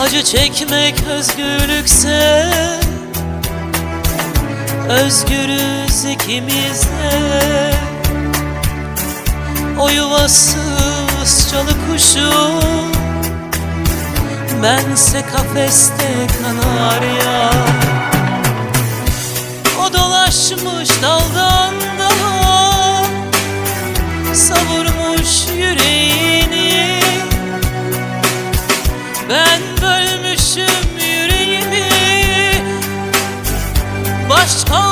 Acı çekmek özgürlükse Özgürüz ikimiz de O yuvasız çalı kuşu Bense kafeste kanarya O dolaşmış daldan just.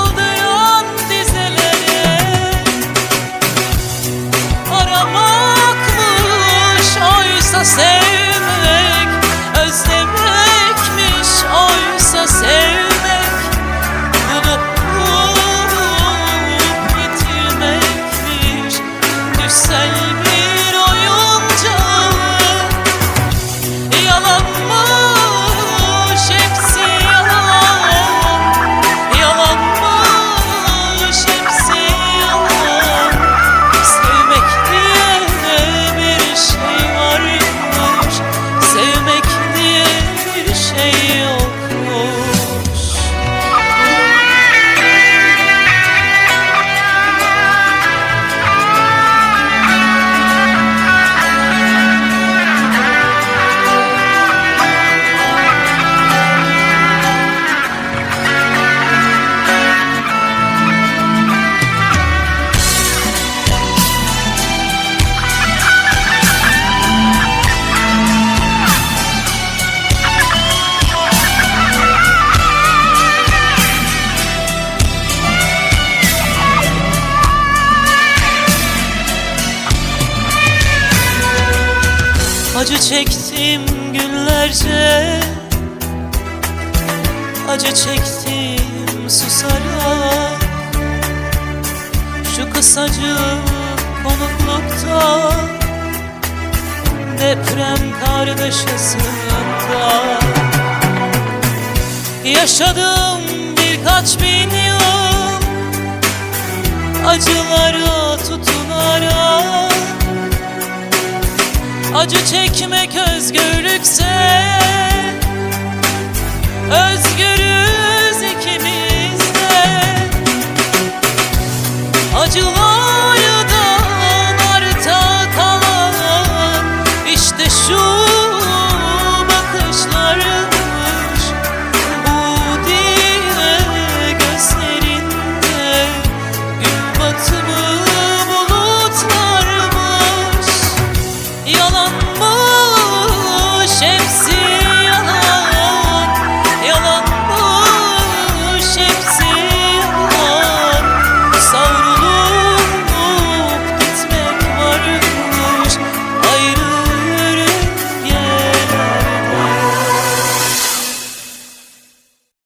Acı çektim günlerce. Acı çektim susarak. Şu kısacık konuklukta Deprem kargaşasında Yaşadım Acı çekmek özgürlükse Özgür